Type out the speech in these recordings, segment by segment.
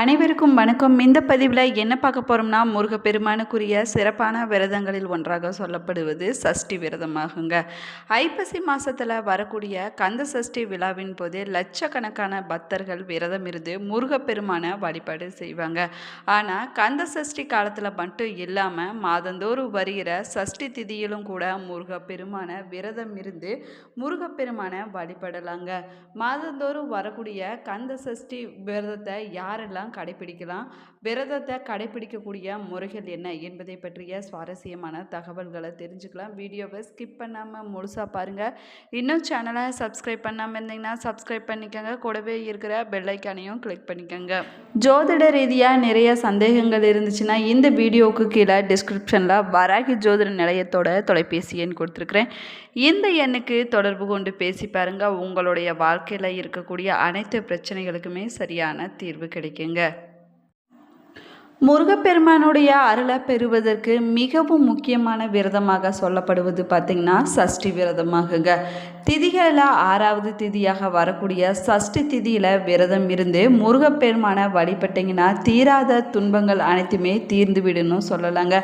அனைவருக்கும் வணக்கம். இந்த பதிவில் என்ன பார்க்க போகிறோம்னா முருகப்பெருமானுக்குரிய சிறப்பான விரதங்களில் ஒன்றாக சொல்லப்படுவது சஷ்டி விரதமாகுங்க. ஐப்பசி மாதத்தில் வரக்கூடிய கந்த சஷ்டி விழாவின் போது லட்சக்கணக்கான பக்தர்கள் விரதம் இருந்து முருகப்பெருமானை வழிபாடு செய்வாங்க. ஆனால் கந்த சஷ்டி காலத்தில் மட்டும் இல்லாமல் மாதந்தோறும் வருகிற சஷ்டி திதியிலும் கூட முருகப்பெருமானை விரதம் இருந்து முருகப்பெருமானை வழிபடலாங்க. மாதந்தோறும் வரக்கூடிய கந்த சஷ்டி விரதத்தை யாரெல்லாம் கடைப்பிடிக்கலாம். விரதத்தை கடைபிடிக்கக்கூடிய முறைகள் என்ன என்பதை பற்றிய சுவாரஸ்யமான தகவல்களை தெரிஞ்சுக்கலாம். வீடியோவை ஸ்கிப் பண்ணாமல் முழுசாக பாருங்கள் இன்னும் சேனலை சப்ஸ்கிரைப் பண்ணாமல் இருந்தீங்கன்னா சப்ஸ்கிரைப் பண்ணிக்கோங்க. கூடவே இருக்கிற பெல்லைக்கானையும் கிளிக் பண்ணிக்கோங்க. ஜோதிட ரீதியாக நிறைய சந்தேகங்கள் இருந்துச்சுன்னா இந்த வீடியோவுக்கு கீழே டிஸ்கிரிப்ஷனில் வராகி ஜோதிட நிலையத்தோட தொலைபேசி எண் கொடுத்துருக்குறேன். இந்த எண்ணுக்கு தொடர்பு கொண்டு பேசி பாருங்க. உங்களுடைய வாழ்க்கையில் இருக்கக்கூடிய அனைத்து பிரச்சனைகளுக்குமே சரியான தீர்வு கிடைக்குங்க. முருகப்பெருமானுடைய அருளை பெறுவதற்கு மிகவும் முக்கியமான விரதமாக சொல்லப்படுவது பார்த்திங்கன்னா சஷ்டி விரதமாகுங்க. திதிகளில் ஆறாவது திதியாக வரக்கூடிய சஷ்டி திதியில் விரதம் இருந்து முருகப்பெருமானை வழிபட்டிங்கன்னா தீராத துன்பங்கள் அனைத்துமே தீர்ந்து விடணும் சொல்லலாங்க.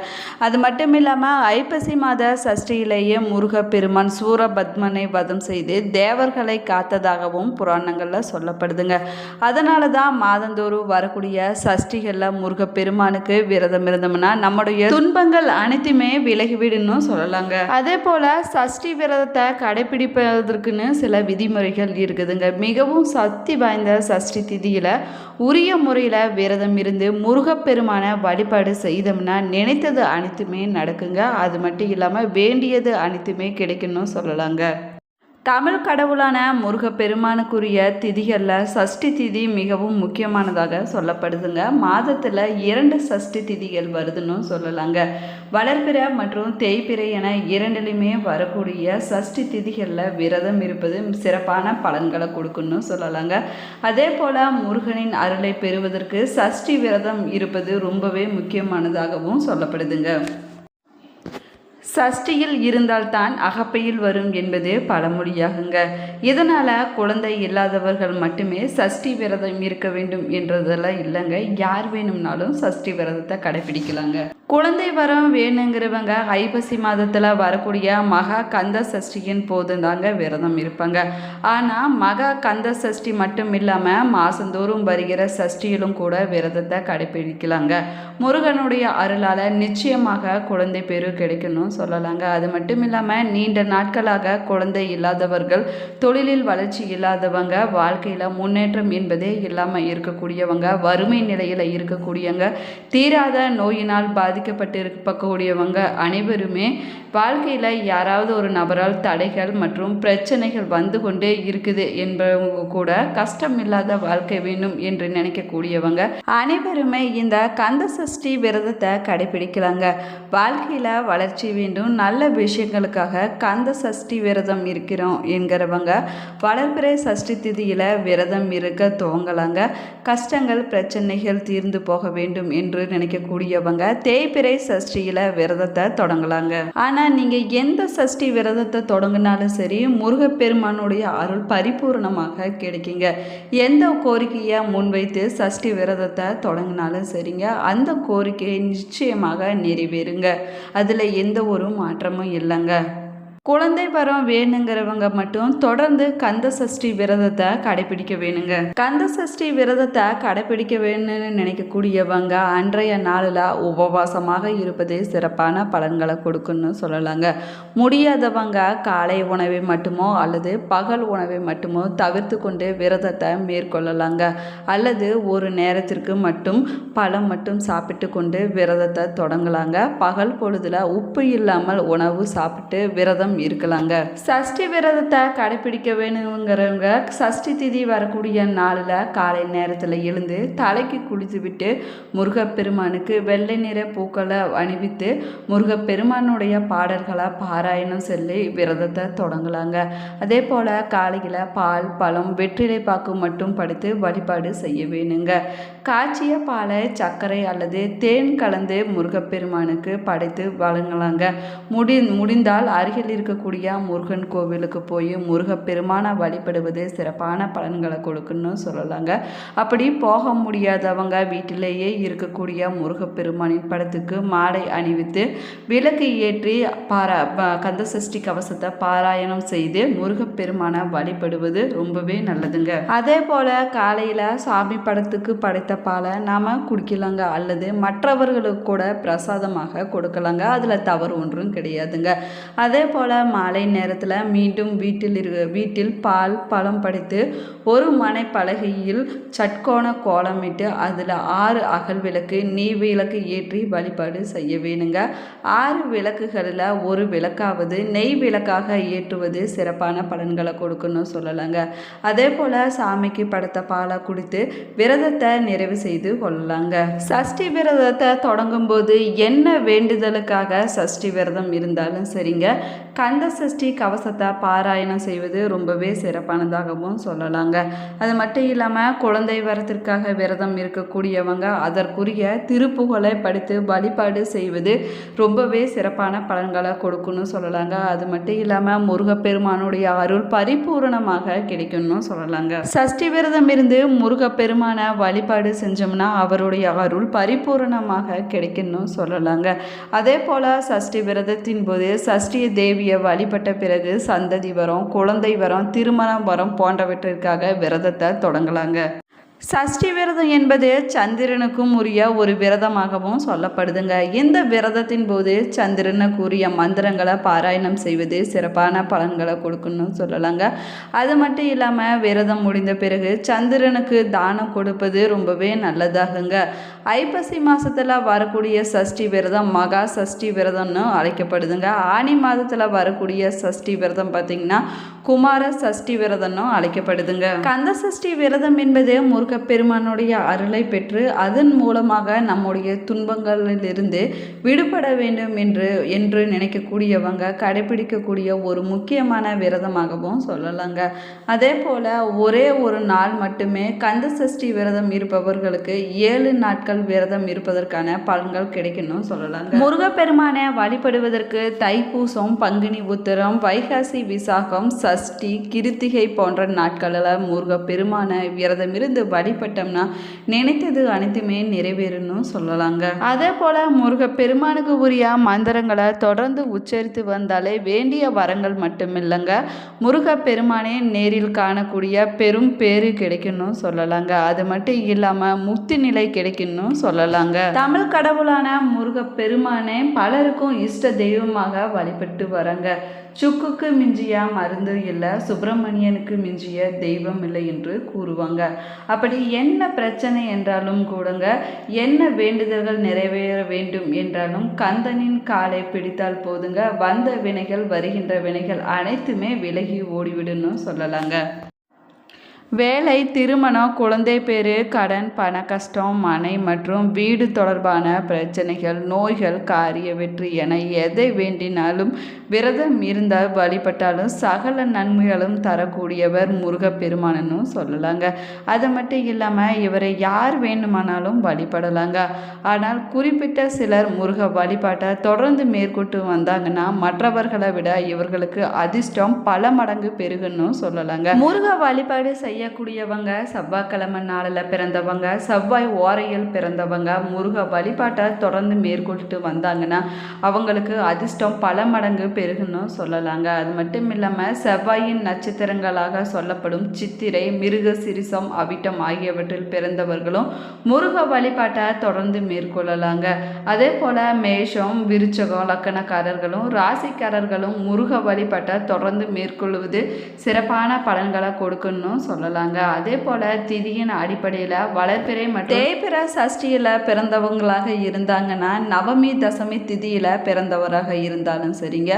அது மட்டும் இல்லாமல் ஐப்பசி மாத சஷ்டியிலேயே முருகப்பெருமான் சூரபத்மனை வதம் செய்து தேவர்களை காத்ததாகவும் புராணங்களில் சொல்லப்படுதுங்க. அதனால தான் மாதந்தோறும் வரக்கூடிய சஷ்டிகளில் பெருமானுக்கு விரதம் இருந்தோம்னா நம்முடைய துன்பங்கள் அனைத்துமே விலகிவிடுன்னு சொல்லலாங்க. அதே போல் சஷ்டி விரதத்தை கடைபிடிப்பதற்குன்னு சில விதிமுறைகள் இருக்குதுங்க. மிகவும் சக்தி வாய்ந்த சஷ்டி திதியில் உரிய முறையில் விரதம் இருந்து முருகப்பெருமான வழிபாடு செய்தோம்னா நினைத்தது அனைத்துமே நடக்குங்க. அது மட்டும் இல்லாமல் வேண்டியது அனைத்துமே கிடைக்குன்னு சொல்லலாங்க. தமிழ் கடவுளான முருகப்பெருமானுக்குரிய திதிகளில் சஷ்டி திதி மிகவும் முக்கியமானதாக சொல்லப்படுதுங்க. மாதத்தில் இரண்டு சஷ்டி திதிகள் வருதுன்னு சொல்லலாங்க. வளர்பிறை மற்றும் தேய்பிறை என இரண்டிலுமே வரக்கூடிய சஷ்டி திதிகளில் விரதம் இருப்பது சிறப்பான பலன்களை கொடுக்குன்னு சொல்லலாங்க. அதே போல் முருகனின் அருளை பெறுவதற்கு சஷ்டி விரதம் இருப்பது ரொம்பவே முக்கியமானதாகவும் சொல்லப்படுதுங்க. சஷ்டியில் இருந்தால்தான் அகப்பையில் வரும் என்பது பழமொழியாகுங்க. இதனால் குழந்தை இல்லாதவர்கள் மட்டுமே சஷ்டி விரதம் இருக்க வேண்டும் என்றதெல்லாம் இல்லைங்க. யார் வேணும்னாலும் சஷ்டி விரதத்தை கடைபிடிக்கலாங்க குழந்தை வரம் வேணுங்கிறவங்க ஐப்பசி மாதத்தில் வரக்கூடிய மகா கந்த சஷ்டியின் போது தாங்க விரதம் இருப்பாங்க. ஆனால் மகா கந்த சஷ்டி மட்டும் இல்லாமல் மாதந்தோறும் வருகிற சஷ்டியிலும் கூட விரதத்தை கடைபிடிக்கலாங்க முருகனுடைய அருளால் நிச்சயமாக குழந்தை பேரு கிடைக்கணும். சொல்லலாங்க. அது மட்டும் இல்லாமல் நீண்ட நாட்களாக குழந்தை இல்லாதவர்கள் தொழிலில் வளர்ச்சி இல்லாதவங்க வாழ்க்கையில் முன்னேற்றம் என்பதே இல்லாமல் இருக்கக்கூடியவங்க வறுமை நிலையில் இருக்கக்கூடியவங்க தீராத நோயினால் பாதிக்கப்பட்டு இருக்கக்கூடியவங்க அனைவருமே வாழ்க்கையில் யாராவது ஒரு நபரால் தடைகள் மற்றும் பிரச்சனைகள் வந்து கொண்டே இருக்குது என்பவங்க கூட கஷ்டம் இல்லாத வாழ்க்கை வேண்டும் என்று நினைக்கக்கூடியவங்க அனைவருமே இந்த கந்த சஷ்டி விரதத்தை கடைபிடிக்கலாங்க. வாழ்க்கையில் வளர்ச்சி வேண்டும். நல்ல விஷயங்களுக்காக கந்த சஷ்டி விரதம் இருக்கிறோம் என்கிறவங்க வளர்பிறை சஷ்டி திதியில் விரதம் இருக்க துவங்கலாங்க. கஷ்டங்கள் பிரச்சனைகள் தீர்ந்து போக வேண்டும் என்று நினைக்கக்கூடியவங்க தேய்பிறை சஷ்டியில் விரதத்தை தொடங்கலாங்க. ஆனால் நீங்கள் எந்த சஷ்டி விரதத்தை தொடங்கினாலும் சரி முருகப்பெருமானுடைய அருள் பரிபூர்ணமாக கிடைக்குங்க. எந்த கோரிக்கையை முன்வைத்து சஷ்டி விரதத்தை தொடங்கினாலும் சரிங்க அந்த கோரிக்கையை நிச்சயமாக நிறைவேறுங்க. அதில் எந்த ஒரு மாற்றமும் இல்லைங்க. குழந்தை வரம் வேணுங்கிறவங்க மட்டும் தொடர்ந்து கந்த சஷ்டி விரதத்தை கடைபிடிக்க வேணுங்க. கந்த சஷ்டி விரதத்தை கடைபிடிக்க வேணும்னு நினைக்கக்கூடியவங்க அன்றைய நாளில் உபவாசமாக இருப்பதே சிறப்பான பலன்களை கொடுக்குன்னு சொல்லலாங்க. முடியாதவங்க காலை உணவை மட்டுமோ அல்லது பகல் உணவை மட்டுமோ தவிர்த்து கொண்டு விரதத்தை மேற்கொள்ளலாங்க. அல்லது ஒரு நேரத்திற்கு மட்டும் பழம் மட்டும் சாப்பிட்டு கொண்டு விரதத்தை தொடங்கலாங்க. பகல் பொழுதுல உப்பு இல்லாமல் உணவு சாப்பிட்டு விரதம் இருக்கலாங்க. சஷ்டி விரதத்தை கடைபிடிக்க வேணுங்கிறவங்க சஷ்டி திதி வரக்கூடிய நாளில் காலை நேரத்தில் எழுந்து தலைக்கு குளித்து விட்டு முருகப்பெருமானுக்கு வெள்ளை நிற பூக்களை அணிவித்து முருகப்பெருமானுடைய பாடல்களை பாராயணம் சொல்லி விரதத்தை தொடங்கலாங்க. அதே போல் காலையில் பால் பழம் வெற்றிலை பாக்கு மட்டும் படுத்து வழிபாடு செய்ய வேணுங்க. காய்ச்சிய பாலை சர்க்கரை அல்லது தேன் கலந்து முருகப்பெருமானுக்கு படைத்து வழங்கலாங்க முடி முடிந்தால் அருகில் இருக்கக்கூடிய முருகன் கோவிலுக்கு போய் முருகப்பெருமானை வழிபடுவது சிறப்பான பலன்களை கொடுக்குன்னு சொல்லலாங்க. அப்படி போக முடியாதவங்க வீட்டிலேயே இருக்கக்கூடிய முருகப்பெருமானின் படத்துக்கு மாலை அணிவித்து விளக்கு ஏற்றி பாரா ப- கந்த சஷ்டி கவசத்தை பாராயணம் செய்து முருகப்பெருமானை வழிபடுவது ரொம்பவே நல்லதுங்க. அதே போல் காலையில் சாமி படத்துக்கு படைத்த பாலை நாம் குடிக்கலாங்க. அல்லது மற்றவர்களுக்கு கூட பிரசாதமாக கொடுக்கலாங்க. அதில் தவறு ஒன்றும் கிடையாதுங்க. அதே போல் மாலை நேரத்தில் மீண்டும் வீட்டில் இரு வீட்டில் பால் பழம் படைத்து ஒரு மனை பலகையில் சட்கோண கோலமிட்டு அதில் ஆறு அகல் விளக்கு நெய் விளக்கு ஏற்றி வழிபாடு செய்ய வேணுங்க. ஆறு விளக்குகளில் ஒரு விளக்காவது நெய் விளக்காக ஏற்றுவது சிறப்பான பலன்களை கொடுக்குன்னு சொல்லலாங்க. அதே போல் சாமிக்கு படுத்த பாலை குடித்து விரதத்தை நிறைவு செய்து கொள்ளலாங்க சஷ்டி விரதத்தை தொடங்கும்போது என்ன வேண்டுதலுக்காக சஷ்டி விரதம் இருந்தாலும் சரிங்க. கந்த சஷ்டி கவசத்தை பாராயணம் செய்வது ரொம்பவே சிறப்பானதாகவும் சொல்லலாங்க. அது மட்டும் இல்லாமல் குழந்தை வரத்திற்காக விரதம் இருக்கக்கூடியவங்க அதற்குரிய திருப்புகழை படித்து வழிபாடு செய்வது ரொம்பவே சிறப்பான பலன்களை கொடுக்குன்னு சொல்லலாங்க. அது மட்டும் இல்லாமல் முருகப்பெருமானுடைய அருள் பரிபூரணமாக கிடைக்கும்னு சொல்லலாங்க. சஷ்டி விரதம் இருந்து முருகப்பெருமானை வழிபாடு செஞ்சோம்னா அவருடைய அருள் பரிபூரணமாக கிடைக்கும்னு சொல்லலாங்க. அதே போல் சஷ்டி விரதத்தின் போது சஷ்டி தேவியை வழிபட்ட பிறகு சந்ததி வரம் குழந்தை வரம் திருமணம் வரம் போன்றவற்றிற்காக விரதத்தை தொடங்கலாங்க. சஷ்டி விரதம் என்பது சந்திரனுக்கும் உரிய ஒரு விரதமாகவும் சொல்லப்படுதுங்க. இந்த விரதத்தின் போது சந்திரனுக்கு உரிய மந்திரங்களை பாராயணம் செய்வது சிறப்பான பலன்களை கொடுக்கணும்னு சொல்லலாங்க. அது மட்டும் இல்லாமல் விரதம் முடிந்த பிறகு சந்திரனுக்கு தானம் கொடுப்பது ரொம்பவே நல்லதாகுங்க. ஐப்பசி மாதத்தில் வரக்கூடிய சஷ்டி விரதம் மகா சஷ்டி விரதம்னு அழைக்கப்படுதுங்க. ஆனி மாதத்தில் வரக்கூடிய சஷ்டி விரதம் பார்த்திங்கன்னா குமார சஷ்டி விரதம்னு அழைக்கப்படுதுங்க. கந்த சஷ்டி விரதம் என்பது முருகப்பெருமானுடைய அருளை பெற்று அதன் மூலமாக நம்முடைய துன்பங்களிலிருந்து விடுபட வேண்டும் என்று என்று நினைக்கக்கூடியவங்க கடைபிடிக்கக்கூடிய ஒரு முக்கியமான விரதமாகவும் சொல்லலாங்க. அதே போல் ஒரே ஒரு நாள் மட்டுமே கந்த சஷ்டி விரதம் இருப்பவர்களுக்கு ஏழு நாட்கள் விரதம் இருப்பதற்கான பலன்கள் கிடைக்கணும் சொல்லலாம் முருகப்பெருமானை வழிபடுவதற்கு தைப்பூசம் பங்குனி உத்திரம் வைகாசி விசாகம் சஷ்டி கிருத்திகை போன்ற நாட்களில் முருகப்பெருமானை விரதம் இருந்து வழிபட்டோம்னா நினைத்தது அனைத்துமே நிறைவேறணும் சொல்லலாங்க. அதே போல் முருகப்பெருமானுக்கு உரிய மந்திரங்களை தொடர்ந்து உச்சரித்து வந்தாலே வேண்டிய வரங்கள் மட்டும் இல்லைங்க முருகப்பெருமானே நேரில் காணக்கூடிய பெரும் பேரு கிடைக்கணும் சொல்லலாங்க. அது மட்டும் இல்லாமல் முக்தி நிலை கிடைக்கணும் சொல்லலாங்க. தமிழ் கடவுளான முருகப்பெருமானே பலருக்கும் இஷ்ட தெய்வமாக வழிபட்டு வராங்க. சுக்குக்கு மிஞ்சிய மருந்து இல்லை சுப்பிரமணியனுக்கு மிஞ்சிய தெய்வம் இல்லை என்று கூறுவாங்க. அப்படி என்ன பிரச்சனை என்றாலும் கூடங்க. என்ன வேண்டுதல்கள் நிறைவேற வேண்டும் என்றாலும் கந்தனின் காலை பிடித்தால் போதுங்க. வந்த வினைகள் வருகின்ற வினைகள் அனைத்துமே விலகி ஓடிவிடுன்னு சொல்லலாங்க. வேலை திருமணம் குழந்தை பேரு கடன் பண கஷ்டம் மனை மற்றும் வீடு தொடர்பான பிரச்சனைகள் நோய்கள் காரிய வெற்றி என எதை வேண்டினாலும் விரதம் இருந்தால் வழிபட்டாலும் சகல நன்மைகளும் தரக்கூடியவர் முருகப்பெருமானன்னு சொல்லலாங்க. அது மட்டும் இல்லாமல் இவரை யார் வேண்டுமானாலும் வழிபடலாங்க. ஆனால் குறிப்பிட்ட சிலர் முருக வழிபாட்டை தொடர்ந்து மேற்கொண்டு வந்தாங்கன்னா மற்றவர்களை விட இவர்களுக்கு அதிர்ஷ்டம் பல மடங்கு பெருகுன்னு சொல்லலாங்க. முருக வழிபாடு செய்யக்கூடியவங்க செவ்வாய்க்கிழமை நாளில் பிறந்தவங்க செவ்வாய் ஓரையில் பிறந்தவங்க முருக வழிபாட்டை தொடர்ந்து மேற்கொண்டு வந்தாங்கன்னா அவங்களுக்கு அதிர்ஷ்டம் பல மடங்கு பெருகுன்னு சொல்லலாங்க. அது மட்டும் இல்லாமல் செவ்வாயின் நட்சத்திரங்களாக சொல்லப்படும் சித்திரை மிருக சிரிசம் அவிட்டம் ஆகியவற்றில் பிறந்தவர்களும் முருக வழிபாட்டை தொடர்ந்து மேற்கொள்ளலாங்க. அதே போல் மேஷம் விருச்சகம் லக்கணக்காரர்களும் ராசிக்காரர்களும் முருக வழிபாட்டை தொடர்ந்து மேற்கொள்வது சிறப்பான பலன்களை கொடுக்கணும்னு சொல்லலாங்க. அதே போல் திதியின் அடிப்படையில் வளர்பிறை மற்றும் தேய்பிற சஷ்டியில் பிறந்தவங்களாக இருந்தாங்கன்னா நவமி தசமி திதியில் பிறந்தவராக இருந்தாலும் சரிங்க.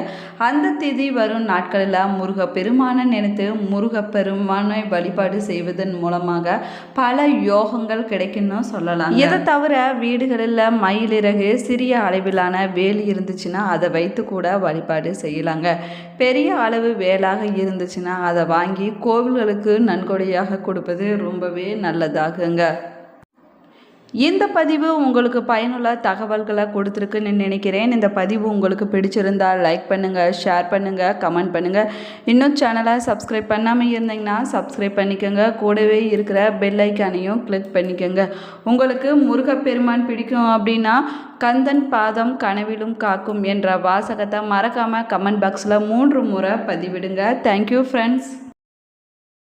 அந்த திதி வரும் நாட்களில் முருக பெருமானை நினைத்து முருக பெருமானை வழிபாடு செய்வதன் மூலமாக பல யோகங்கள் கிடைக்குன்னு சொல்லலாம் இதை தவிர வீடுகளில் மயிலிறகு சிறிய அளவிலான வேல் இருந்துச்சுன்னா அதை வைத்து கூட வழிபாடு செய்யலாங்க. பெரிய அளவு வேலாக இருந்துச்சுன்னா அதை வாங்கி கோவில்களுக்கு நன்கொடையாக கொடுப்பது ரொம்பவே நல்லதாகுங்க. இந்த பதிவு உங்களுக்கு பயனுள்ள தகவல்களை கொடுத்துருக்குன்னு நினைக்கிறேன். இந்த பதிவு உங்களுக்கு பிடிச்சிருந்தால் லைக் பண்ணுங்கள் ஷேர் பண்ணுங்கள் கமெண்ட் பண்ணுங்கள் இன்னும் சேனலை சப்ஸ்கிரைப் பண்ணாமல் இருந்தீங்கன்னா சப்ஸ்கிரைப் பண்ணிக்கோங்க. கூடவே இருக்கிற பெல் ஐக்கானையும் கிளிக் பண்ணிக்கோங்க. உங்களுக்கு முருகப்பெருமான் பிடிக்கும் அப்படின்னா கந்தன் பாதம் கனவிலும் காக்கும் என்ற வாசகத்தை மறக்காமல் கமெண்ட் பாக்ஸில் மூன்று முறை பதிவிடுங்க. Thank you friends